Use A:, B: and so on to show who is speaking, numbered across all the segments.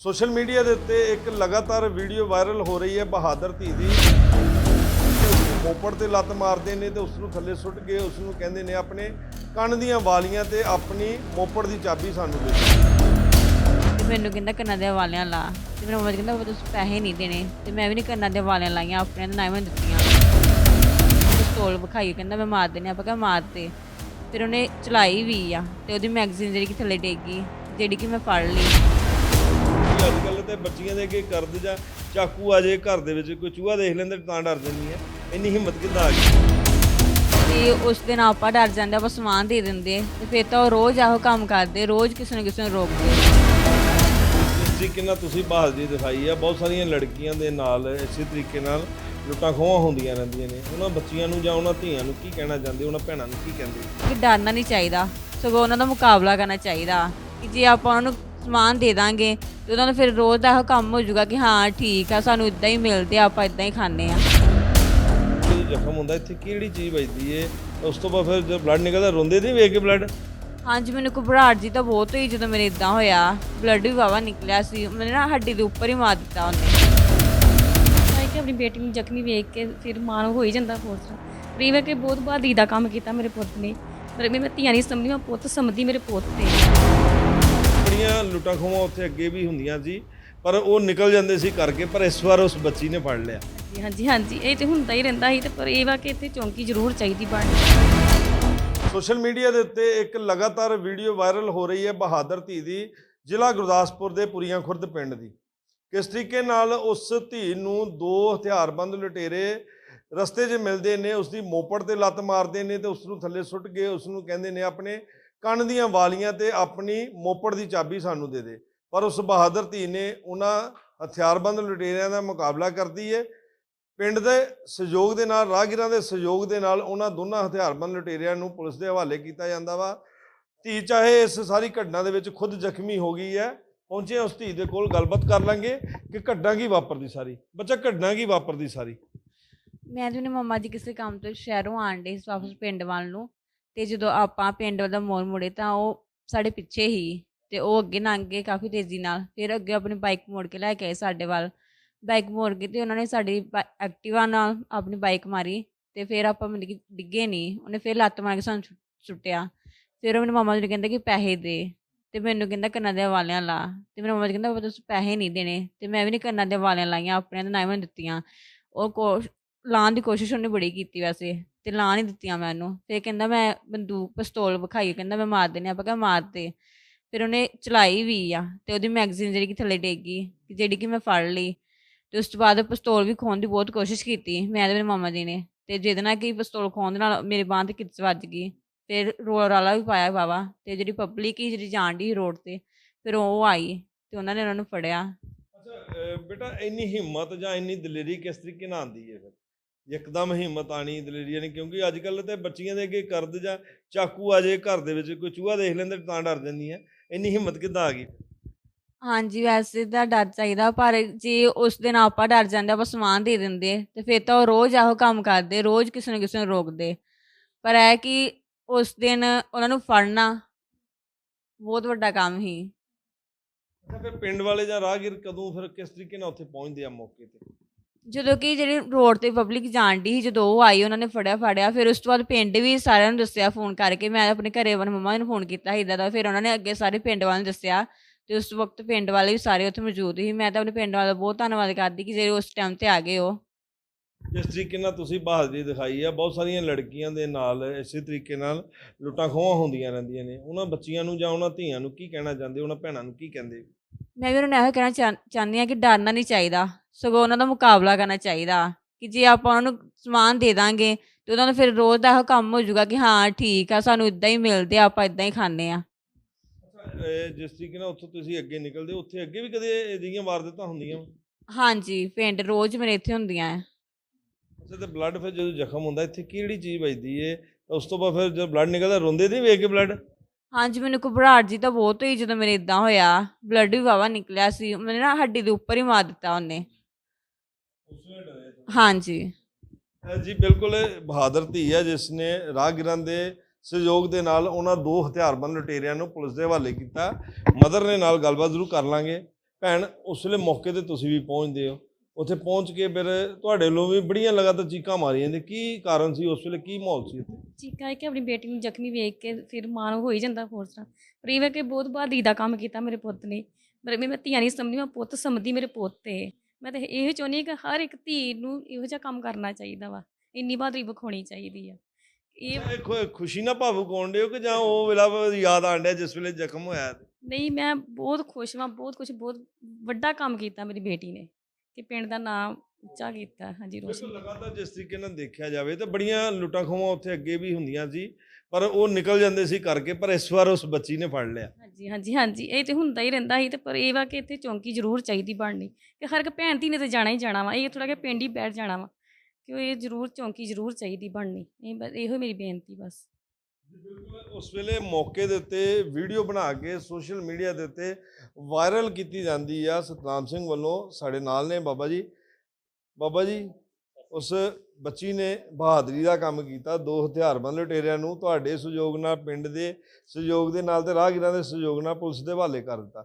A: Social media ਦੇ ਉੱਤੇ ਇੱਕ ਲਗਾਤਾਰ ਵੀਡੀਓ ਵਾਇਰਲ ਹੋ ਰਹੀ ਹੈ ਬਹਾਦਰ ਧੀ ਦੀ। ਮੋਪੜ ਤੇ ਲੱਤ ਮਾਰਦੇ ਨੇ ਤੇ ਉਸ ਨੂੰ ਥੱਲੇ ਸੁੱਟ ਕੇ ਉਸ ਨੂੰ ਕਹਿੰਦੇ ਨੇ ਆਪਣੇ ਕੰਨ ਦੀਆਂ ਵਾਲੀਆਂ ਤੇ ਆਪਣੀ ਮੋਪੜ ਦੀ ਚਾਬੀ ਸਾਨੂੰ ਦੇ
B: ਤੇ ਮੈਨੂੰ ਕਹਿੰਦਾ ਕੰਨਾਂ ਦੇ ਵਾਲਿਆਂ ਲਾ। ਤੇ ਮੇਰਾ ਮਮਾ ਕਹਿੰਦਾ ਤੁਸੀਂ ਪੈਸੇ ਨਹੀਂ ਦੇਣੇ। ਤੇ ਮੈਂ ਵੀ ਨਹੀਂ ਕੰਨਾਂ ਦੇ ਵਾਲਿਆਂ ਲਾਈਆਂ, ਆਪਣੇ ਦੇ ਨਾ ਦਿੱਤੀਆਂ। ਪਿਸਤੌਲ ਵਿਖਾਈ, ਕਹਿੰਦਾ ਮੈਂ ਮਾਰ ਦੇਣੇ ਆਪਾਂ ਕਹਿੰਦਾ ਮਾਰ ਤੇ। ਫਿਰ ਉਹਨੇ ਚਲਾਈ ਵੀ ਆ ਤੇ ਉਹਦੀ ਮੈਗਜ਼ੀਨ ਜਿਹੜੀ ਕਿ ਥੱਲੇ ਡੇਗੀ ਜਿਹੜੀ ਕਿ ਮੈਂ ਫੜ ਲਈ।
A: ਅੱਜ ਕੱਲ੍ਹ ਤੇ ਬੱਚੀਆਂ ਦੇ ਅੱਗੇ ਕਰਦ ਜਾਂ ਚਾਕੂ ਆ ਜੇ ਘਰ ਦੇ ਵਿੱਚ ਕੋਈ ਚੂਹਾ ਦੇਖ ਲੈਂਦੇ ਤਾਂ ਡਰ ਜਾਂਦੀਆਂ ਇੰਨੀ ਹਿੰਮਤ ਕਿੱਦਾਂ ਆ ਗਈ?
B: ਤੇ ਉਸ ਦਿਨ ਆਪਾਂ ਡਰ ਜਾਂਦੇ ਆਪਾਂ ਸਮਾਨ ਦੇ ਦਿੰਦੇ ਤੇ ਫਿਰ ਤਾਂ ਉਹ ਰੋਜ਼ ਆਹੋ ਕੰਮ ਕਰਦੇ ਰੋਜ਼ ਕਿਸੇ ਨੂੰ ਕਿਸੇ ਨੂੰ ਰੋਕਦੇ।
A: ਤਰੀਕੇ ਨਾਲ ਤੁਸੀਂ ਬਹਾਦਰੀ ਦਿਖਾਈ ਆ ਬਹੁਤ ਸਾਰੀਆਂ ਲੜਕੀਆਂ ਦੇ ਨਾਲ ਇਸੇ ਤਰੀਕੇ ਨਾਲ ਲੁੱਟਾਂ ਖੋਹਾਂ ਹੁੰਦੀਆਂ ਰਹਿੰਦੀਆਂ ਨੇ। ਉਹਨਾਂ ਬੱਚੀਆਂ ਨੂੰ ਜਾਂ ਉਹਨਾਂ ਧੀਆਂ ਨੂੰ ਕੀ ਕਹਿਣਾ ਚਾਹੁੰਦੇ ਉਹਨਾਂ ਭੈਣਾਂ ਨੂੰ ਕੀ ਕਹਿੰਦੇ?
B: ਕਿ ਡਰਨਾ ਨਹੀਂ ਚਾਹੀਦਾ ਸਗੋਂ ਉਹਨਾਂ ਦਾ ਮੁਕਾਬਲਾ ਕਰਨਾ ਚਾਹੀਦਾ ਕਿ ਜੇ ਆਪਾਂ ਉਹਨਾਂ ਨੂੰ ਸਮਾਨ ਦੇ ਦਾਂਗੇ ਤੇ ਉਹਨਾਂ ਨੂੰ ਫਿਰ ਰੋਜ਼ ਦਾ ਇਹ ਕੰਮ ਹੋ ਜਾਊਗਾ ਕਿ ਹਾਂ ਠੀਕ ਆ ਸਾਨੂੰ ਇਦਾਂ ਹੀ ਮਿਲਦੇ ਆ ਆਪਾਂ ਇਦਾਂ ਹੀ ਖਾਂਦੇ ਆ।
A: ਜਦੋਂ ਜ਼ਖਮ ਹੁੰਦਾ ਇੱਥੇ ਕਿਹੜੀ ਚੀਜ਼ ਵੱਜਦੀ ਏ? ਉਸ ਤੋਂ ਬਾਅਦ ਫਿਰ ਜਦ ਬਲੱਡ ਨਿਕਲਦਾ ਰੋਂਦੇ ਨਹੀਂ ਵੇਖ ਕੇ ਬਲੱਡ
B: ਹਾਂਜੀ ਮੈਨੂੰ ਘਬਰਾਹਟ ਜੀ ਤਾਂ ਬਹੁਤ ਹੋਈ ਜਦੋਂ ਮੇਰੇ ਇਦਾਂ ਹੋਇਆ। ਬਲੱਡ ਵੀ ਵਾਵਾ ਨਿਕਲਿਆ ਸੀ। ਮੈਨੂੰ ਨਾ ਹੱਡੀ ਦੇ ਉੱਪਰ ਹੀ ਮਾਰ ਦਿੱਤਾ ਉਹਨੇ।
C: ਹੈ ਕਿ ਆਪਣੀ ਬੇਟੀ ਨੂੰ ਜ਼ਖਮੀ ਵੇਖ ਕੇ ਫਿਰ ਮਾਣ ਹੋ ਹੀ ਜਾਂਦਾ ਹੌਸਲਾ ਰੀਵਾ ਕਿ ਬਹੁਤ ਬਹਾਦਰੀ ਦਾ ਕੰਮ ਕੀਤਾ ਮੇਰੇ ਪੁੱਤ ਨੇ। ਪਰ ਮੈਂ ਧੀਆਂ ਨਹੀਂ ਸਮਝਦੀ ਮੈਂ ਪੁੱਤ ਸਮਝਦੀ ਮੇਰੇ ਪੁੱਤ ਤੇ।
A: ਬੜੀਆਂ ਲੁੱਟਾਂ ਖੋਹਾਂ ਉੱਥੇ ਅੱਗੇ ਵੀ ਹੁੰਦੀਆਂ ਸੀ ਪਰ ਉਹ ਨਿਕਲ ਜਾਂਦੇ ਸੀ ਕਰਕੇ ਪਰ ਇਸ ਵਾਰ ਉਸ ਬੱਚੀ ਨੇ ਫੜ ਲਿਆ।
C: ਹਾਂਜੀ ਹਾਂਜੀ ਹਾਂਜੀ ਇਹ ਤੇ ਹੁੰਦਾ ਹੀ ਰਹਿੰਦਾ ਸੀ ਤੇ ਪਰ ਇਹ ਵਾ ਕਿ ਇੱਥੇ ਚੌਂਕੀ ਜ਼ਰੂਰ ਚਾਹੀਦੀ ਬਣ।
A: ਸੋਸ਼ਲ ਮੀਡੀਆ ਦੇ ਉੱਤੇ ਇੱਕ ਲਗਾਤਾਰ ਵੀਡੀਓ ਵਾਇਰਲ ਹੋ ਰਹੀ ਹੈ ਬਹਾਦਰ ਧੀ ਦੀ ਜ਼ਿਲ੍ਹਾ ਗੁਰਦਾਸਪੁਰ ਦੇ ਪੁਰੀਆਂ ਖੁਰਦ ਪਿੰਡ ਦੀ। ਕਿਸ ਤਰੀਕੇ ਨਾਲ ਉਸ ਧੀ ਨੂੰ ਦੋ ਹਥਿਆਰਬੰਦ ਲੁਟੇਰੇ ਰਸਤੇ 'ਚ ਮਿਲਦੇ ਨੇ ਉਸ ਦੀ ਮੋਪੜ ਤੇ ਲੱਤ ਮਾਰਦੇ ਨੇ ਤੇ ਉਸ ਨੂੰ ਥੱਲੇ ਸੁੱਟ ਕੇ ਉਸ ਨੂੰ ਕਹਿੰਦੇ ਨੇ ਆਪਣੇ ਕੰਨ ਦੀਆਂ ਵਾਲੀਆਂ ਤੇ ਆਪਣੀ ਮੋਪੜ ਦੀ ਚਾਬੀ ਸਾਨੂੰ ਦੇ ਦੇ। ਪਰ ਉਸ ਬਹਾਦਰ ਧੀ ਨੇ ਉਹਨਾਂ ਹਥਿਆਰਬੰਦ ਲੁਟੇਰਿਆਂ ਦਾ ਮੁਕਾਬਲਾ ਕਰਦੀ ਹੈ ਪਿੰਡ ਦੇ ਸਹਿਯੋਗ ਦੇ ਨਾਲ, ਰਾਹਗੀਰਾਂ ਦੇ ਸਹਿਯੋਗ ਦੇ ਨਾਲ ਉਹਨਾਂ ਦੋਨਾਂ ਹਥਿਆਰਬੰਦ ਲੁਟੇਰਿਆਂ ਨੂੰ ਪੁਲਿਸ ਦੇ ਹਵਾਲੇ ਕੀਤਾ ਜਾਂਦਾ ਵਾ। ਧੀ ਚਾਹੇ ਇਸ ਸਾਰੀ ਘਟਨਾ ਦੇ ਵਿੱਚ ਖੁਦ ਜ਼ਖਮੀ ਹੋ ਗਈ ਹੈ, ਪਹੁੰਚੇ ਉਸ ਧੀ ਦੇ ਕੋਲ, ਗੱਲਬਾਤ ਕਰ ਲਾਂਗੇ ਕਿ ਘਟਨਾ ਕੀ ਵਾਪਰਦੀ ਸਾਰੀ। ਬੱਚਾ, ਘਟਨਾ ਕੀ ਵਾਪਰਦੀ ਸਾਰੀ?
B: ਮੈਂ ਤੇ ਆਪਣੇ ਮੰਮਾ ਜੀ ਕਿਸੇ ਕੰਮ ਤੋਂ ਸ਼ਹਿਰੋਂ ਆਣ ਡੇ ਵਾਪਸ ਪਿੰਡ ਵੱਲ ਨੂੰ। ਤੇ ਜਦੋਂ ਆਪਾਂ ਪਿੰਡ ਦਾ ਮੋੜ ਮੁੜੇ ਤਾਂ ਉਹ ਸਾਡੇ ਪਿੱਛੇ ਹੀ ਤੇ ਉਹ ਅੱਗੇ ਲੰਘ ਗਏ ਕਾਫੀ ਤੇਜ਼ੀ ਨਾਲ, ਫਿਰ ਅੱਗੇ ਆਪਣੀ ਬਾਈਕ ਮੋੜ ਕੇ ਲੈ ਕੇ ਆਏ ਸਾਡੇ ਵੱਲ। ਬਾਈਕ ਮੋੜ ਕੇ ਤੇ ਉਹਨਾਂ ਨੇ ਸਾਡੀ ਐਕਟਿਵਾ ਨਾਲ ਆਪਣੀ ਬਾਈਕ ਮਾਰੀ ਤੇ ਫਿਰ ਆਪਾਂ ਮਤਲਬ ਕਿ ਡਿੱਗੇ ਨਹੀਂ, ਉਹਨੇ ਫਿਰ ਲੱਤ ਮਾਰ ਕੇ ਸਾਨੂੰ ਸੁੱਟਿਆ। ਫਿਰ ਉਹ ਮੇਰੇ ਮਾਮਾ ਜੀ ਨੂੰ ਕਹਿੰਦਾ ਕਿ ਪੈਸੇ ਦੇ ਤੇ ਮੈਨੂੰ ਕਹਿੰਦਾ ਕੰਨਾਂ ਦੇ ਵਾਲਿਆਂ ਲਾ ਤੇ ਮੇਰੇ ਮਾਮਾ ਜੀ ਕਹਿੰਦਾ ਤੁਸੀਂ ਪੈਸੇ ਨਹੀਂ ਦੇਣੇ। ਤੇ ਮੈਂ ਵੀ ਨਹੀਂ ਕੰਨਾਂ ਦੇ ਵਾਲਿਆਂ ਲਾਈਆਂ, ਆਪਣੇ ਦੇ ਨਾ ਮੈਨੂੰ ਦਿੱਤੀਆਂ। ਉਹ ਕੋ ਲਾਉਣ ਦੀ ਕੋਸ਼ਿਸ਼ ਉਹਨੇ ਬੜੀ ਕੀਤੀ ਵੈਸੇ, ਤੇ ਲਾ ਨਹੀਂ ਦਿੱਤੀਆਂ ਮੈਂ ਉਹਨੂੰ। ਫਿਰ ਕਹਿੰਦਾ ਮੈਂ ਬੰਦੂਕ, ਪਿਸਤੌਲ ਵਿਖਾਈ, ਕਹਿੰਦਾ ਮੈਂ ਮਾਰ ਦੇਣੇ ਆਪਾਂ ਕਿਹਾ ਮਾਰ ਫਿਰ ਉਹਨੇ ਚਲਾਈ ਵੀ ਆ, ਤੇ ਉਹਦੀ ਮੈਗਜ਼ੀਨ ਜਿਹੜੀ ਕਿ ਥੱਲੇ ਡੇਗੀ ਜਿਹੜੀ ਕਿ ਮੈਂ ਫੜ ਲਈ। ਤੇ ਉਸ ਤੋਂ ਬਾਅਦ ਪਿਸਤੌਲ ਵੀ ਖੋਣ ਦੀ ਬਹੁਤ ਕੋਸ਼ਿਸ਼ ਕੀਤੀ, ਮੈਂ ਤੇ ਮੇਰੇ ਮਾਮਾ ਜੀ ਨੇ। ਤੇ ਜਿਹਦੇ ਨਾਲ ਕਿ ਪਿਸਤੌਲ ਖੋਣ ਦੇ ਨਾਲ ਮੇਰੇ ਬਾਂਹ ਤੇ ਕਿੱਚ ਵੱਜ ਗਈ। ਫਿਰ ਰੋਲ ਰਾਲਾ ਵੀ ਪਾਇਆ ਵਾਵਾ ਤੇ ਜਿਹੜੀ ਪਬਲਿਕ ਹੀ ਜਿਹੜੀ ਜਾਣ ਦੀ ਰੋਡ ਤੇ, ਫਿਰ ਉਹ ਆਈ, ਤੇ ਉਹਨਾਂ ਨੇ ਉਹਨਾਂ ਨੂੰ ਫੜਿਆ।
A: ਅੱਛਾ ਬੇਟਾ ਇੰਨੀ ਹਿੰਮਤ ਜਾਂ ਇੰਨੀ ਦਲੇਰੀ ਕਿਸ ਤਰੀਕੇ ਨਾਲ ਆਉਂਦੀ ਹੈ ਫਿਰ? ਇੱਕਦਮ ਹਿੰਮਤ ਆਣੀ ਦਲੇਰੀ ਯਾਨੀ ਕਿਉਂਕਿ ਅੱਜ ਕੱਲ੍ਹ ਤੇ ਬੱਚੀਆਂ ਦੇ ਅੱਗੇ ਕਰਦ ਜਾਂ ਚਾਕੂ ਆ ਜੇ ਘਰ ਦੇ ਵਿੱਚ ਕੋਈ ਚੂਹਾ ਦੇਖ ਲੈਂਦੇ ਤਾਂ ਡਰ ਜਾਂਦੀਆਂ ਇੰਨੀ ਹਿੰਮਤ ਕਿੱਦਾਂ ਆ ਗਈ?
B: ਹਾਂਜੀ ਵੈਸੇ ਤਾਂ ਡਰ ਚਾਹੀਦਾ ਪਰ ਜੇ ਉਸ ਦਿਨ ਆਪਾਂ ਡਰ ਜਾਂਦੇ ਆਪਾਂ ਸਮਾਨ ਦੇ ਦਿੰਦੇ ਤੇ ਫਿਰ ਤਾਂ ਉਹ ਰੋਜ਼ ਆਹੋ ਕੰਮ ਕਰਦੇ ਰੋਜ਼ ਕਿਸੇ ਨੂੰ ਕਿਸੇ ਨੂੰ ਰੋਕਦੇ। ਪਰ ਇਹ ਕਿ ਉਸ ਦਿਨ ਉਹਨਾਂ ਨੂੰ ਫੜਨਾ ਬਹੁਤ ਵੱਡਾ ਕੰਮ ਸੀ।
A: ਅੱਛਾ ਫਿਰ ਪਿੰਡ ਵਾਲੇ ਜਾਂ ਰਾਹਗੀਰ ਕਦੋਂ ਫਿਰ ਕਿਸ ਤਰੀਕੇ ਨਾਲ ਉੱਥੇ ਪਹੁੰਚਦੇ ਆ ਮੌਕੇ ਤੇ?
B: ਜਦੋਂ ਕਿ ਜਿਹੜੀ ਰੋਡ ਤੇ ਪਬਲਿਕ ਜਾਣ ਦੀ ਸੀ ਜਦੋਂ ਉਹ ਆਈ ਉਹਨਾਂ ਨੇ ਫੜਿਆ ਫੜਿਆ। ਫਿਰ ਉਸ ਤੋਂ ਬਾਅਦ ਪਿੰਡ ਵੀ ਸਾਰਿਆਂ ਨੂੰ ਦੱਸਿਆ ਫੋਨ ਕਰਕੇ। ਮੈਂ ਆਪਣੇ ਘਰੇ ਆਪਣੇ ਮੰਮਾ ਨੂੰ ਫੋਨ ਕੀਤਾ ਸੀ ਇੱਦਾਂ ਦਾ। ਫਿਰ ਉਹਨਾਂ ਨੇ ਅੱਗੇ ਸਾਰੇ ਪਿੰਡ ਵਾਲਿਆਂ ਨੂੰ ਦੱਸਿਆ। ਤੇ ਉਸ ਵਕਤ ਪਿੰਡ ਵਾਲੇ ਵੀ ਸਾਰੇ ਉੱਥੇ ਮੌਜੂਦ ਸੀ। ਮੈਂ ਤਾਂ ਆਪਣੇ ਪਿੰਡ ਵਾਲਿਆਂ ਦਾ ਬਹੁਤ ਧੰਨਵਾਦ ਕਰਦੀ ਕਿ ਜਿਹੜੇ ਉਸ ਟਾਈਮ ਤੇ ਆ ਗਏ ਉਹ।
A: ਜਿਸ ਤਰੀਕੇ ਨਾਲ ਤੁਸੀਂ ਬਹਾਦਰੀ ਦਿਖਾਈ ਆ ਬਹੁਤ ਸਾਰੀਆਂ ਲੜਕੀਆਂ ਦੇ ਨਾਲ ਇਸੇ ਤਰੀਕੇ ਨਾਲ ਲੁੱਟਾਂ ਖੋਹਾਂ ਹੁੰਦੀਆਂ ਰਹਿੰਦੀਆਂ ਨੇ। ਉਹਨਾਂ ਬੱਚੀਆਂ ਨੂੰ ਜਾਂ ਉਹਨਾਂ ਧੀਆਂ ਨੂੰ ਕੀ ਕਹਿਣਾ ਚਾਹੁੰਦੇ? ਉਹਨਾਂ ਭੈਣਾਂ ਨੂੰ ਕੀ ਕਹਿੰਦੇ?
B: ਮੈਂ ਵੀ ਉਹਨਾਂ ਨੂੰ ਇਹੋ ਕਹਿਣਾ ਚਾਹ- ਚਾਹੁੰਦੀ ਹਾਂ ਕਿ ਡਰਨਾ ਨਹੀਂ ਚਾਹੀਦਾ। ਸਗੋਂ ਉਹਨਾਂ ਦਾ ਮੁਕਾਬਲਾ ਕਰਨਾ ਚਾਹੀਦਾ ਕਿ ਜੇ ਆਪਾਂ ਉਹਨਾਂ ਨੂੰ ਸਮਾਨ ਦੇ ਦਾਂਗੇ ਤੇ ਉਹਨਾਂ ਨੂੰ ਫਿਰ ਰੋਜ਼ ਦਾ ਕੰਮ ਹੋ ਜਾਊਗਾ ਕਿ ਹਾਂ ਠੀਕ ਆ ਸਾਨੂੰ ਇਦਾਂ ਹੀ ਮਿਲਦੇ ਆ ਆਪਾਂ ਇਦਾਂ ਹੀ ਖਾਂਦੇ ਆ।
A: ਇਹ ਜਿਸ ਤਰੀਕੇ ਨਾਲ ਉੱਥੋਂ ਤੁਸੀਂ ਅੱਗੇ ਨਿਕਲਦੇ ਹੋ, ਉੱਥੇ ਅੱਗੇ ਵੀ ਕਦੇ ਅਜਿਹੀਆਂ ਵਾਰਦਾਤਾਂ ਹੁੰਦੀਆਂ
B: ਹਾਂਜੀ ਪਿੰਡ ਰੋਜ਼ ਮੇਰੇ ਇੱਥੇ ਹੁੰਦੀਆਂ ਹੈ
A: ਅੱਛਾ ਤੇ ਬਲੱਡ ਫਿਰ ਜਦੋਂ ਜ਼ਖਮ ਹੁੰਦਾ ਇੱਥੇ ਕਿਹੜੀ ਚੀਜ਼ ਵੱਜਦੀ ਏ? ਉਸ ਤੋਂ ਬਾਅਦ ਫਿਰ ਜਦ ਬਲੱਡ ਨਿਕਲਦਾ ਰੋਂਦੇ ਨਹੀਂ ਵੇਖ ਕੇ ਬਲੱਡ
B: ਹਾਂਜੀ ਮੈਨੂੰ ਘਬਰਾਹਟ ਜੀ ਤਾਂ ਬਹੁਤ ਹੋਈ ਜਦੋਂ ਮੇਰੇ ਇਦਾਂ ਹੋਇਆ। ਬਲੱਡ ਵੀ ਵਾਵਾ ਨਿਕਲਿਆ ਸੀ ਮੈਨੂੰ ਨਾ ਹੱਡੀ ਦੇ ਉੱਪਰ ਹੀ ਮਾਰ ਦਿੱਤਾ ਉਹਨੇ। ਹਾਂਜੀ।
A: ਜੀ ਬਿਲਕੁਲ ਬਹਾਦਰ ਧੀ ਹੈ ਜਿਸ ਨੇ ਰਾਹਗੀਰਾਂ ਦੇ ਸਹਿਯੋਗ ਦੇ ਨਾਲ ਉਹਨਾਂ ਦੋ ਹਥਿਆਰਬੰਦ ਲੁਟੇਰਿਆਂ ਨੂੰ ਪੁਲਿਸ ਦੇ ਹਵਾਲੇ ਕੀਤਾ। ਮਦਰ ਨੇ ਨਾਲ ਗੱਲਬਾਤ ਜ਼ਰੂਰ ਕਰ ਲਾਂਗੇ। ਭੈਣ ਉਸ ਵੇਲੇ ਮੌਕੇ ਤੇ ਤੁਸੀਂ ਵੀ ਪਹੁੰਚਦੇ ਹੋ। ਉੱਥੇ ਪਹੁੰਚ ਕੇ ਫਿਰ ਤੁਹਾਡੇ ਵੱਲੋਂ ਵੀ ਬੜੀਆਂ ਲਗਾਤਾਰ ਚੀਕਾਂ ਮਾਰੀਆਂ ਨੇ। ਕੀ ਕਾਰਨ ਸੀ? ਉਸ ਵੇਲੇ ਕੀ ਮਾਹੌਲ ਸੀ ਉੱਥੇ?
C: ਚੀਕਾ ਕਿ ਆਪਣੀ ਬੇਟੀ ਨੂੰ ਜ਼ਖਮੀ ਵੇਖ ਕੇ ਫਿਰ ਮਾਂ ਨੂੰ ਹੋ ਹੀ ਜਾਂਦਾ ਹੋਰ ਤਰ੍ਹਾਂ। ਪਰ ਇਹ ਵਾ ਕਿ ਬਹੁਤ ਬਹਾਦਰੀ ਦਾ ਕੰਮ ਕੀਤਾ ਮੇਰੇ ਪੁੱਤ ਨੇ। ਮੇਰੇ ਮੈਂ ਧੀਆਂ ਨਹੀਂ ਸਮਝਦੀ ਮੈਂ ਪੁੱਤ ਸਮਝਦੀ ਮੇਰੇ ਪੁੱਤ ਤੇ। ਮੈਂ ਤਾਂ ਇਹ ਚਾਹੁੰਦੀ ਹਾਂ ਕਿ ਹਰ ਇੱਕ ਧੀ ਨੂੰ ਇਹੋ ਜਿਹਾ ਕੰਮ ਕਰਨਾ ਚਾਹੀਦਾ ਵਾ ਇੰਨੀ ਬਹਾਦਰੀ ਵਿਖਾਉਣੀ ਚਾਹੀਦੀ ਆ ਇਹ
A: ਖੁਸ਼ੀ ਨਾ ਭਾਵੁਕ ਹੋਣ ਦਿਓ ਕਿ ਜਾਂ ਉਹ ਵੇਲਾ ਯਾਦ ਆਣ ਡਿਆ ਜਿਸ ਵੇਲੇ ਜ਼ਖਮ ਹੋਇਆ?
C: ਨਹੀਂ ਮੈਂ ਬਹੁਤ ਖੁਸ਼ ਹਾਂ ਬਹੁਤ ਕੁਝ ਬਹੁਤ ਵੱਡਾ ਕੰਮ ਕੀਤਾ ਮੇਰੀ ਬੇਟੀ ਨੇ ਕਿ ਪਿੰਡ ਦਾ ਨਾਮ ਉੱਚਾ ਕੀਤਾ ਹਾਂਜੀ ਰੋਸ਼ਨ
A: ਲਗਾਤਾਰ ਜਿਸ ਤਰੀਕੇ ਨਾਲ ਦੇਖਿਆ ਜਾਵੇ ਤਾਂ ਬੜੀਆਂ ਲੁੱਟਾਂ ਖੋਹਾਂ ਉੱਥੇ ਅੱਗੇ ਵੀ ਹੁੰਦੀਆਂ ਸੀ ਪਰ ਉਹ ਨਿਕਲ ਜਾਂਦੇ ਸੀ ਕਰਕੇ ਪਰ ਇਸ ਵਾਰ ਉਸ ਬੱਚੀ ਨੇ ਫੜ ਲਿਆ।
C: ਹਾਂਜੀ ਹਾਂਜੀ ਹਾਂਜੀ ਇਹ ਤੇ ਹੁੰਦਾ ਹੀ ਰਹਿੰਦਾ ਸੀ ਤੇ ਪਰ ਇਹ ਵਾ ਕਿ ਇੱਥੇ ਚੌਂਕੀ ਜ਼ਰੂਰ ਚਾਹੀਦੀ ਬਣਨੀ। ਕਿ ਹਰ ਇੱਕ ਭੈਣ ਧੀ ਨੇ ਤੇ ਜਾਣਾ ਹੀ ਜਾਣਾ ਵਾ ਇਹ ਥੋੜਾ ਕਿ ਪਿੰਡ ਹੀ ਬੈਠ ਜਾਣਾ ਵਾ ਕਿ ਉਹ ਇਹ ਜ਼ਰੂਰ ਚੌਂਕੀ ਜ਼ਰੂਰ ਚਾਹੀਦੀ ਬਣਨੀ। ਇਹ ਬਸ ਇਹੋ ਮੇਰੀ ਬੇਨਤੀ ਬਸ।
A: ਬਿਲਕੁਲ ਉਸ ਵੇਲੇ ਮੌਕੇ ਦੇ ਉੱਤੇ ਵੀਡੀਓ ਬਣਾ ਕੇ ਸੋਸ਼ਲ ਮੀਡੀਆ ਦੇ ਉੱਤੇ ਵਾਇਰਲ ਕੀਤੀ ਜਾਂਦੀ ਆ। ਸਤਨਾਮ ਸਿੰਘ ਵੱਲੋਂ ਸਾਡੇ ਨਾਲ ਨੇ ਬਾਬਾ ਜੀ। ਬਾਬਾ ਜੀ ਉਸ ਬੱਚੀ ਨੇ ਬਹਾਦਰੀ ਦਾ ਕੰਮ ਕੀਤਾ, ਦੋ ਹਥਿਆਰਬੰਦ ਲੁਟੇਰਿਆਂ ਨੂੰ, ਤੁਹਾਡੇ ਸਹਿਯੋਗ ਨਾਲ ਪਿੰਡ ਦੇ ਸਹਿਯੋਗ ਦੇ ਨਾਲ ਤੇ ਰਾਹਗੀਰਾਂ ਦੇ ਸਹਿਯੋਗ ਨਾਲ ਪੁਲਿਸ ਦੇ ਹਵਾਲੇ ਕਰ ਦਿੱਤਾ।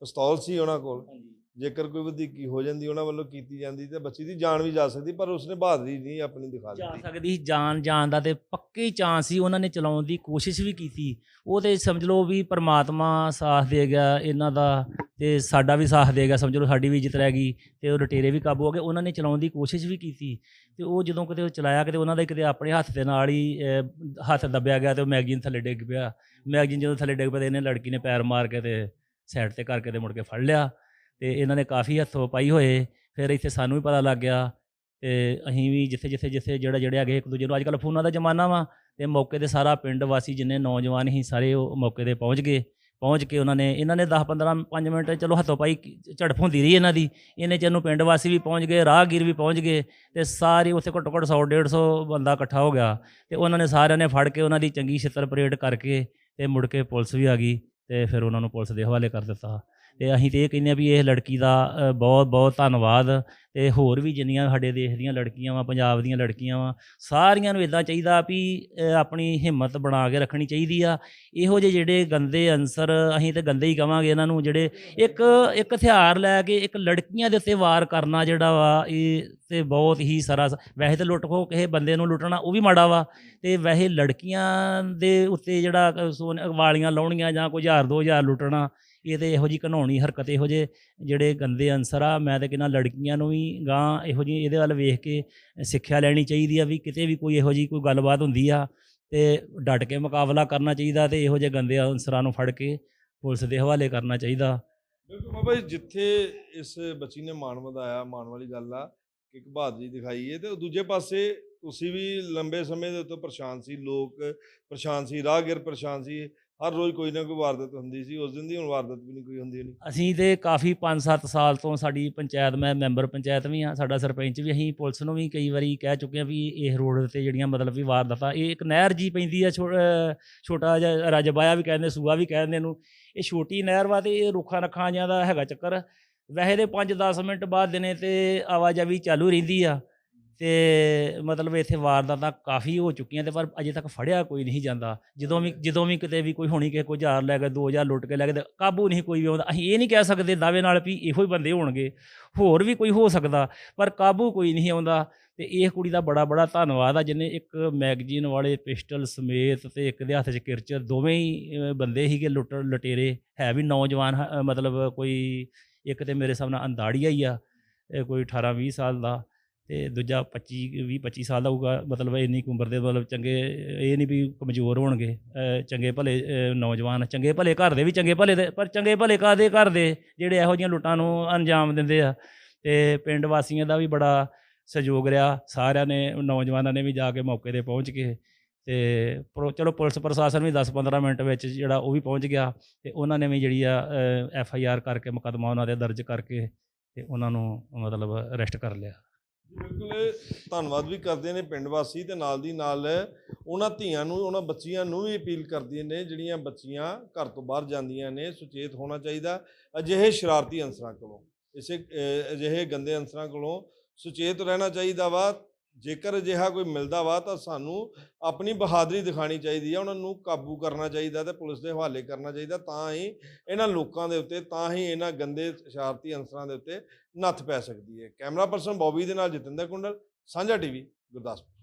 A: ਪਿਸਤੌਲ ਸੀ ਉਹਨਾਂ ਕੋਲ। ਜੇਕਰ ਕੋਈ ਵਧੀਕੀ ਹੋ ਜਾਂਦੀ ਉਹਨਾਂ ਵੱਲੋਂ ਕੀਤੀ ਜਾਂਦੀ ਤੇ ਬੱਚੀ ਦੀ ਜਾਨ ਵੀ ਜਾ ਸਕਦੀ ਪਰ ਉਸਨੇ ਬਹਾਦਰੀ ਨਹੀਂ ਆਪਣੀ ਦਿਖਾ
D: ਜਾ
A: ਦਿੱਤੀ।
D: ਸਕਦੀ ਸੀ ਜਾਨ ਜਾਣ ਦਾ ਤੇ ਪੱਕੇ ਚਾਂਸ ਸੀ ਉਹਨਾਂ ਨੇ ਚਲਾਉਣ ਦੀ ਕੋਸ਼ਿਸ਼ ਵੀ ਕੀਤੀ। ਉਹ ਤੇ ਸਮਝ ਲਓ ਵੀ ਪ੍ਰਮਾਤਮਾ ਸਾਥ ਦੇ ਗਿਆ ਇਹਨਾਂ ਦਾ ਤੇ ਸਾਡਾ ਵੀ ਸਾਥ ਦੇ ਗਿਆ ਸਮਝ ਲਓ ਸਾਡੀ ਵੀ ਇੱਜ਼ਤ ਰਹਿ ਗਈ ਤੇ ਉਹ ਲਟੇਰੇ ਵੀ ਕਾਬੂ ਹੋ ਗਏ ਉਹਨਾਂ ਨੇ ਚਲਾਉਣ ਦੀ ਕੋਸ਼ਿਸ਼ ਵੀ ਕੀਤੀ। ਤੇ ਉਹ ਜਦੋਂ ਕਿਤੇ ਉਹ ਚਲਾਇਆ ਕਿਤੇ ਉਹਨਾਂ ਦਾ ਕਿਤੇ ਆਪਣੇ ਹੱਥ ਦੇ ਨਾਲ ਹੀ ਹੱਥ ਦੱਬਿਆ ਗਿਆ ਤੇ ਉਹ ਮੈਗਜ਼ੀਨ ਥੱਲੇ ਡਿੱਗ ਪਿਆ। ਮੈਗਜ਼ੀਨ ਜਦੋਂ ਥੱਲੇ ਡਿੱਗ ਪਿਆ ਤੇ ਇਹਨੇ ਲੜਕੀ ਨੇ ਪੈਰ ਮਾਰ ਕੇ ਤੇ ਸਾਈਡ ਤੇ ਕਰਕੇ ਤੇ ਮੁੜ ਕੇ ਫੜ ਲਿਆ। ਤੇ ਇਹਨਾਂ ਨੇ ਕਾਫੀ ਹੱਥੋਂ ਪਾਈ ਹੋਏ। ਫਿਰ ਇੱਥੇ ਸਾਨੂੰ ਵੀ ਪਤਾ ਲੱਗ ਗਿਆ ਤੇ ਅਸੀਂ ਵੀ ਜਿੱਥੇ ਜਿੱਥੇ ਜਿੱਥੇ ਜਿਹੜਾ ਜਿਹੜੇ ਹੈਗੇ ਇੱਕ ਦੂਜੇ ਨੂੰ ਅੱਜ ਕੱਲ੍ਹ ਫੋਨਾਂ ਦਾ ਜ਼ਮਾਨਾ ਵਾ ਤੇ ਮੌਕੇ ਤੇ ਸਾਰਾ ਪਿੰਡ ਵਾਸੀ ਜਿੰਨੇ ਨੌਜਵਾਨ ਸੀ ਸਾਰੇ ਉਹ ਮੌਕੇ ਤੇ ਪਹੁੰਚ ਗਏ। ਪਹੁੰਚ ਕੇ ਉਹਨਾਂ ਨੇ, ਇਹਨਾਂ ਨੇ 10 15 5 ਮਿੰਟ ਚਲੋ ਹੱਥੋਂ ਪਾਈ ਝੜਪ ਹੁੰਦੀ ਰਹੀ ਇਹਨਾਂ ਦੀ। ਇਹਨੇ ਚਿਰ ਪਿੰਡ ਵਾਸੀ ਵੀ ਪਹੁੰਚ ਗਏ, ਰਾਹਗੀਰ ਵੀ ਪਹੁੰਚ ਗਏ ਤੇ ਸਾਰੇ ਉੱਥੇ ਘੱਟੋ ਘੱਟ 100 150 ਬੰਦਾ ਇਕੱਠਾ ਹੋ ਗਿਆ ਤੇ ਉਹਨਾਂ ਨੇ ਸਾਰਿਆਂ ਨੇ ਫੜ ਕੇ ਉਹਨਾਂ ਦੀ ਚੰਗੀ ਛਿੱਤਰ ਪਰੇਡ ਕਰਕੇ ਤੇ ਮੁੜ ਕੇ ਪੁਲਿਸ ਵੀ ਆ ਗਈ ਤੇ ਫਿਰ ਉਹਨਾਂ ਨੂੰ ਪੁਲਿਸ ਦੇ ਹਵਾਲੇ ਕਰ ਦਿੱਤਾ। ਤੇ ਅਸੀਂ ਤੇ ਇਹ ਕਹਿੰਦੇ ਆ ਵੀ ਇਹ ਲੜਕੀ ਦਾ ਬਹੁਤ ਬਹੁਤ ਧੰਨਵਾਦ। ਤੇ ਹੋਰ ਵੀ ਜਿੰਨੀਆਂ ਸਾਡੇ ਦੇਸ਼ ਦੀਆਂ ਲੜਕੀਆਂ ਵਾ ਪੰਜਾਬ ਦੀਆਂ ਲੜਕੀਆਂ ਵਾ ਸਾਰੀਆਂ ਨੂੰ ਇਦਾਂ ਚਾਹੀਦਾ ਵੀ ਆਪਣੀ ਹਿੰਮਤ ਬਣਾ ਕੇ ਰੱਖਣੀ ਚਾਹੀਦੀ ਆ। ਇਹੋ ਜਿਹੇ ਜਿਹੜੇ ਗੰਦੇ ਅਨਸਰ ਅਸੀਂ ਤੇ ਗੰਦੇ ਹੀ ਕਵਾਂਗੇ ਇਹਨਾਂ ਨੂੰ ਜਿਹੜੇ ਇੱਕ ਇੱਕ ਹਥਿਆਰ ਲੈ ਕੇ ਇੱਕ ਲੜਕੀਆਂ ਦੇ ਉੱਤੇ ਵਾਰ ਕਰਨਾ ਜਿਹੜਾ ਵਾ ਇਹ ਤੇ ਬਹੁਤ ਹੀ ਸਾਰਾ ਵੈਸੇ ਤਾਂ ਲੁੱਟ ਖੋ ਕਿਸੇ ਬੰਦੇ ਨੂੰ ਲੁੱਟਣਾ ਉਹ ਵੀ ਮਾੜਾ ਵਾ। ਤੇ ਵੈਸੇ ਲੜਕੀਆਂ ਦੇ ਉੱਤੇ ਜਿਹੜਾ ਅ, ਸੋਨ ਵਾਲੀਆਂ ਲਾਉਣੀਆਂ ਜਾਂ ਕੋਈ ਹਜ਼ਾਰ ਦੋ ਹਜ਼ਾਰ ਲੁੱਟਣਾ ਇਹ ਤੇ ਇਹੋ ਜੀ ਘਨੌਣੀ ਹਰਕਤ, ਇਹੋ ਜਿਹੇ ਜਿਹੜੇ ਗੰਦੇ ਅਨਸਰ ਆ, ਮੈਂ ਤਾਂ ਕਹਿੰਦਾ ਲੜਕੀਆਂ ਨੂੰ ਵੀ ਗਾਂ ਇਹੋ ਜੀ ਇਹਦੇ ਵੱਲ ਵੇਖ ਕੇ ਸਿੱਖਿਆ ਲੈਣੀ ਚਾਹੀਦੀ ਆ ਵੀ ਕਿਤੇ ਵੀ ਕੋਈ ਇਹੋ ਜੀ ਕੋਈ ਗੱਲਬਾਤ ਹੁੰਦੀ ਆ ਤੇ ਡਟ ਕੇ ਮੁਕਾਬਲਾ ਕਰਨਾ ਚਾਹੀਦਾ ਤੇ ਇਹੋ ਜਿਹੇ ਗੰਦੇ ਅਨਸਰਾਂ ਨੂੰ ਫੜ ਕੇ ਪੁਲਿਸ ਦੇ ਹਵਾਲੇ ਕਰਨਾ ਚਾਹੀਦਾ।
A: ਬਿਲਕੁਲ ਬਾਬਾ ਜੀ, ਜਿੱਥੇ ਇਸ ਬੱਚੀ ਨੇ ਮਾਣ ਵਧਾਇਆ, ਮਾਣ ਵਾਲੀ ਗੱਲ ਆ ਕਿ ਇੱਕ ਬਹਾਦਰੀ ਦਿਖਾਈ ਹੈ ਤੇ ਦੂਜੇ ਪਾਸੇ ਤੁਸੀਂ ਵੀ ਲੰਬੇ ਸਮੇਂ ਦੇ ਉੱਤੇ ਪਰੇਸ਼ਾਨ ਸੀ, ਲੋਕ ਪਰੇਸ਼ਾਨ ਸੀ, ਰਾਹਗੀਰ ਪਰੇਸ਼ਾਨ ਸੀ ਹਰ ਰੋਜ਼ ਕੋਈ ਨਾ ਕੋਈ ਵਾਰਦਾਤ ਹੁੰਦੀ ਸੀ, ਉਸ ਦਿਨ ਦੀ ਹੁਣ ਵਾਰਦਾਤ ਵੀ ਨਹੀਂ, ਕੋਈ ਹੁੰਦੀ ਨਹੀਂ।
D: ਅਸੀਂ ਤੇ ਕਾਫੀ 5-7 ਸਾਲ ਤੋਂ ਸਾਡੀ ਪੰਚਾਇਤ, ਮੈਂ ਮੈਂਬਰ ਪੰਚਾਇਤ ਵੀ ਹਾਂ, ਸਾਡਾ ਸਰਪੰਚ ਵੀ, ਅਸੀਂ ਪੁਲਿਸ ਨੂੰ ਵੀ ਕਈ ਵਾਰੀ ਕਹਿ ਚੁੱਕੇ ਹਾਂ ਵੀ ਇਹ ਰੋਡ ਤੇ ਜਿਹੜੀਆਂ ਮਤਲਬ ਵੀ ਵਾਰਦਾਤਾਂ, ਇਹ ਇੱਕ ਨਹਿਰ ਜੀ ਪੈਂਦੀ ਆ, ਛੋ- ਛੋਟਾ ਜਿਹਾ ਰਜਬਾਇਆ ਵੀ ਕਹਿੰਦੇ, ਸੂਆ ਵੀ ਕਹਿੰਦੇ ਇਹਨੂੰ। ਇਹ ਛੋਟੀ ਨਹਿਰ ਵਾ ਤੇ ਇਹ ਰੁੱਖਾਂ ਰੱਖਾਂ ਜਿਹਾ ਦਾ ਹੈਗਾ ਚੱਕਰ। ਵੈਸੇ ਦੇ 5-10 ਮਿੰਟ ਬਾਅਦ ਦਿਨੇ ਤੇ ਆਵਾਜਾਈ ਚਾਲੂ ਰਹਿੰਦੀ ਆ। ਤੇ ਮਤਲਬ ਇੱਥੇ ਵਾਰਦਾਤਾਂ ਕਾਫੀ ਹੋ ਚੁੱਕੀਆਂ ਤੇ ਪਰ ਅਜੇ ਤੱਕ ਫੜਿਆ ਕੋਈ ਨਹੀਂ ਜਾਂਦਾ। ਜਦੋਂ ਵੀ ਜਦੋਂ ਵੀ ਕਿਤੇ ਵੀ ਕੋਈ ਹੋਣੀ ਕਿਸੇ ਕੋਈ ਹਜ਼ਾਰ ਲੈ ਕੇ 2000 ਲੁੱਟ ਕੇ ਲੈ ਕੇ ਤੇ ਕਾਬੂ ਨਹੀਂ ਕੋਈ ਵੀ ਆਉਂਦਾ। ਅਸੀਂ ਇਹ ਨਹੀਂ ਕਹਿ ਸਕਦੇ ਦਾਅਵੇ ਨਾਲ ਵੀ ਇਹੋ ਹੀ ਬੰਦੇ ਹੋਣਗੇ। ਹੋਰ ਵੀ ਕੋਈ ਹੋ ਸਕਦਾ, ਪਰ ਕਾਬੂ ਕੋਈ ਨਹੀਂ ਆਉਂਦਾ। ਤੇ ਇਹ ਕੁੜੀ ਦਾ ਬੜਾ ਬੜਾ ਧੰਨਵਾਦ ਆ, ਜਿਹਨੇ ਇੱਕ ਮੈਗਜ਼ੀਨ ਵਾਲੇ ਪਿਸਟਲ ਸਮੇਤ ਤੇ ਇੱਕ ਦੇ ਹੱਥ 'ਚ ਕਿਰਚ ਦੋਵੇਂ ਹੀ ਬੰਦੇ ਸੀਗੇ ਲੁੱਟ, ਲਟੇਰੇ। ਹੈ ਵੀ ਨੌਜਵਾਨ ਮਤਲਬ ਕੋਈ ਇੱਕ ਤੇ ਮੇਰੇ ਹਿਸਾਬ ਨਾਲ ਅੰਦਾੜੀਆ ਹੀ ਆ ਕੋਈ 18 20 ਸਾਲ ਦਾ। ਤੇ ਦੂਜਾ 25 20 25 ਸਾਲ ਦਾ ਹੋਊਗਾ, ਮਤਲਬ ਇੰਨੀ ਕੁ ਉਮਰ ਦੇ ਮਤਲਬ ਚੰਗੇ, ਇਹ ਨਹੀਂ ਵੀ ਕਮਜ਼ੋਰ ਹੋਣਗੇ ਚੰਗੇ ਭਲੇ ਨੌਜਵਾਨ, ਚੰਗੇ ਭਲੇ ਘਰ ਦੇ ਵੀ ਚੰਗੇ ਭਲੇ ਦੇ, ਪਰ ਚੰਗੇ ਭਲੇ ਕਾਦੇ ਘਰ ਦੇ ਜਿਹੜੇ ਇਹੋ ਜਿਹੀਆਂ ਲੁੱਟਾਂ ਨੂੰ ਅੰਜਾਮ ਦਿੰਦੇ ਆ। ਤੇ ਪਿੰਡ ਵਾਸੀਆਂ ਦਾ ਵੀ ਬੜਾ ਸਹਿਯੋਗ ਰਿਹਾ, ਸਾਰਿਆਂ ਨੇ, ਨੌਜਵਾਨਾਂ ਨੇ ਵੀ ਜਾ ਕੇ ਮੌਕੇ ਤੇ ਪਹੁੰਚ ਕੇ ਤੇ ਪ੍ਰੋ- ਚਲੋ ਪੁਲਿਸ ਪ੍ਰਸ਼ਾਸਨ ਵੀ 10-15 ਮਿੰਟ ਵਿੱਚ ਜਿਹੜਾ ਉਹ ਵੀ ਪਹੁੰਚ ਗਿਆ, ਤੇ ਉਹਨਾਂ ਨੇ ਵੀ ਜਿਹੜੀ ਆ ਐਫ ਆਈ ਆਰ ਕਰਕੇ ਮੁਕੱਦਮਾ ਉਹਨਾਂ ਦੇ ਦਰਜ ਕਰਕੇ ਤੇ ਉਹਨਾਂ ਨੂੰ ਮਤਲਬ ਅਰੈਸਟ ਕਰ ਲਿਆ।
A: ਬਿਲਕੁਲ ਧੰਨਵਾਦ ਵੀ ਕਰਦੇ ਨੇ ਪਿੰਡ ਵਾਸੀ ਤੇ ਨਾਲ ਦੀ ਨਾਲ ਉਹਨਾਂ ਧੀਆਂ ਨੂੰ, ਉਹਨਾਂ ਬੱਚੀਆਂ ਨੂੰ ਵੀ ਅਪੀਲ ਕਰਦੀਆਂ ਨੇ, ਜਿਹੜੀਆਂ ਬੱਚੀਆਂ ਘਰ ਤੋਂ ਬਾਹਰ ਜਾਂਦੀਆਂ ਨੇ, ਸੁਚੇਤ ਹੋਣਾ ਚਾਹੀਦਾ। ਅਜਿਹੇ ਸ਼ਰਾਰਤੀ ਅੰਸਰਾਂ ਕੋਲੋਂ, ਇਸੇ ਅਜਿਹੇ ਗੰਦੇ ਅੰਸਰਾਂ ਕੋਲੋਂ ਸੁਚੇਤ ਰਹਿਣਾ ਚਾਹੀਦਾ ਵਾ। ਜੇਕਰ ਅਜਿਹਾ ਕੋਈ ਮਿਲਦਾ ਵਾ ਤਾਂ ਸਾਨੂੰ ਆਪਣੀ ਬਹਾਦਰੀ ਦਿਖਾਣੀ ਚਾਹੀਦੀ ਆ, ਉਹਨਾਂ ਨੂੰ ਕਾਬੂ ਕਰਨਾ ਚਾਹੀਦਾ ਤੇ ਪੁਲਿਸ ਦੇ ਹਵਾਲੇ ਕਰਨਾ ਚਾਹੀਦਾ ਤਾਂ ਹੀ ਇਹਨਾਂ ਲੋਕਾਂ ਦੇ ਉੱਤੇ, ਤਾਂ ਹੀ ਇਹਨਾਂ ਗੰਦੇ ਸ਼ਰਾਰਤੀ ਅੰਸਰਾਂ ਦੇ ਉੱਤੇ ਨੱਥ ਪੈ ਸਕਦੀ ਹੈ। ਕੈਮਰਾ ਪਰਸਨ ਬੌਬੀ ਦੇ ਨਾਲ ਜਤਿੰਦਰ ਕੁੰਡਲ, ਸਾਂਝਾ ਟੀਵੀ, ਗੁਰਦਾਸਪੁਰ।